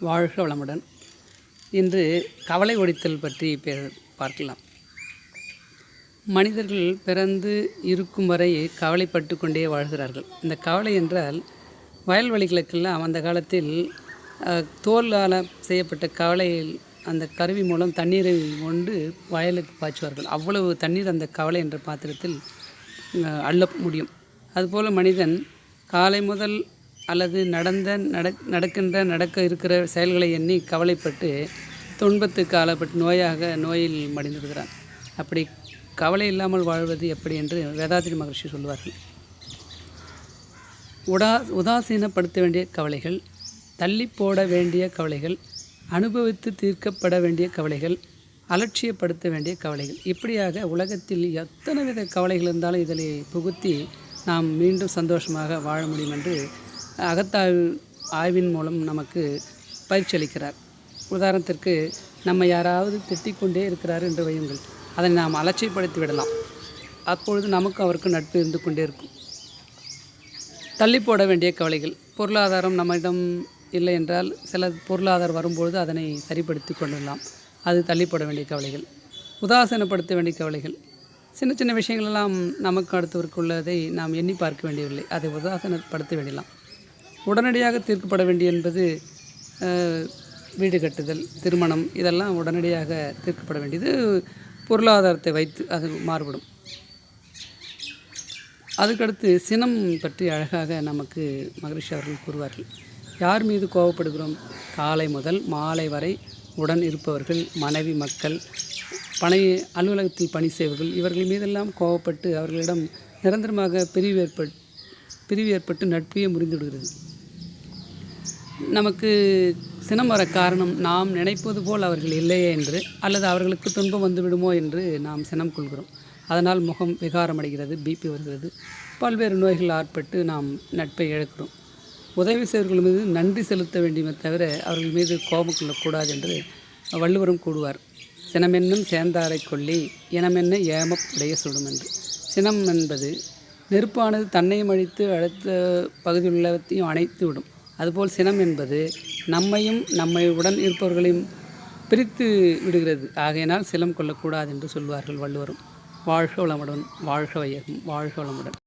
வாழ்க வளமுடன். இன்று கவலை ஒடித்தல் பற்றி பே- பார்க்கலாம். மனிதர்கள் பிறந்து இருக்கும் வரை கவலைப்பட்டு கொண்டே வாழ்கிறார்கள். இந்த கவலை என்றால் வயல்வெளிகளுக்கெல்லாம் அந்த காலத்தில் தோலால் செய்யப்பட்ட கவலையில் அந்த கருவி மூலம் தண்ணீரை கொண்டு வயலுக்கு பாய்ச்சுவார்கள். அவ்வளவு தண்ணீர் அந்த கவலை என்ற பாத்திரத்தில் அள்ள முடியும். அதுபோல் மனிதன் காலை முதல் அல்லது நடந்த நடக் நடக்கின்ற நடக்க இருக்கிற செயல்களை எண்ணி கவலைப்பட்டு துன்பத்துக்கு ஆளப்பட்டு நோயாக நோயில் மடிந்துவிடுகிறான் அப்படி கவலை இல்லாமல் வாழ்வது எப்படி என்று வேதாத்திரி மகர்ஷி சொல்வார்கள். உடா உதாசீனப்படுத்த வேண்டிய கவலைகள் தள்ளி போட வேண்டிய கவலைகள் அனுபவித்து தீர்க்கப்பட வேண்டிய கவலைகள் அலட்சியப்படுத்த வேண்டிய கவலைகள். இப்படியாக உலகத்தில் எத்தனை வித கவலைகள் இருந்தாலும் இதில் புகுத்தி நாம் மீண்டும் சந்தோஷமாக வாழ முடியும் என்று அகத்தாய்வு ஆய்வின் மூலம் நமக்கு பயிற்சி அளிக்கிறார் உதாரணத்திற்கு நம்ம யாராவது திட்டிக்கொண்டே இருக்கிறார் என்று வையுங்கள். அதை நாம் அலட்சியப்படுத்தி விடலாம் அப்பொழுது நமக்கு அவருக்கு நட்பு இருந்து கொண்டே இருக்கும். தள்ளி போட வேண்டிய கவலைகள். பொருளாதாரம் நம்மிடம் இல்லை என்றால் சில பொருளாதாரம் வரும்பொழுது அதனை சரிப்படுத்தி கொள்ளலாம். அது தள்ளி போட வேண்டிய கவலைகள். உதாசீனப்படுத்த வேண்டிய கவலைகள். சின்ன சின்ன விஷயங்களெல்லாம் நமக்கு அடுத்தவருக்கு உள்ளதை நாம் எண்ணி பார்க்க வேண்டியதில்லை. அதை உதாசீனப்படுத்த வேண்டியலாம் உடனடியாக தீர்க்கப்பட வேண்டிய என்பது வீடு கட்டுதல் திருமணம் இதெல்லாம் உடனடியாக தீர்க்கப்பட வேண்டியது. பொருளாதாரத்தை வைத்து அது மாறுபடும். அதுக்கடுத்து சினம் பற்றி அழகாக நமக்கு மகரிஷி அவர்கள் கூறுவார்கள். யார் மீது கோபப்படுகிறோம் காலை முதல் மாலை வரை உடன் இருப்பவர்கள் மனைவி மக்கள் பணி அலுவலகத்தில் பணி செய்வர்கள் இவர்கள் மீதெல்லாம் கோபப்பட்டு அவர்களிடம் நிரந்தரமாக பிரிவு ஏற்பட் பிரிவு ஏற்பட்டு நட்பே முறிந்துவிடுகிறது. நமக்கு சினம் வர காரணம் நாம் நினைப்பது போல் அவர்கள் இல்லையே என்று அல்லது அவர்களுக்கு துன்பம் வந்து விடுமோ என்று நாம் சினம் கொள்கிறோம். அதனால் முகம் விகாரமடைகிறது பிபி வருகிறது. பல்வேறு நோய்கள் ஆட்பட்டு நாம் நட்பை இழக்கிறோம். உதவி செய்வர்கள் மீது நன்றி செலுத்த வேண்டுமே தவிர அவர்கள் மீது கோபம் கொள்ளக்கூடாது என்று வள்ளுவரும் கூடுவார் சினமென்னும் சேர்ந்தாரை கொல்லி இனமென்ன ஏமப்புடைய சுடும் என்று. சினம் என்பது நெருப்பானது தன்னையும் அழித்து அடுத்த பகுதியில் அணைத்து விடும் அதுபோல் சினம் என்பது நம்மையும் நம்மை உடன் இருப்பவர்களையும் பிரித்து விடுகிறது. ஆகையினால் சினம் கொள்ளக்கூடாது என்று சொல்வார்கள் வள்ளுவரும். வாழ்க வளமுடன் வாழ்க வையகம் வாழ்க வளமுடன்.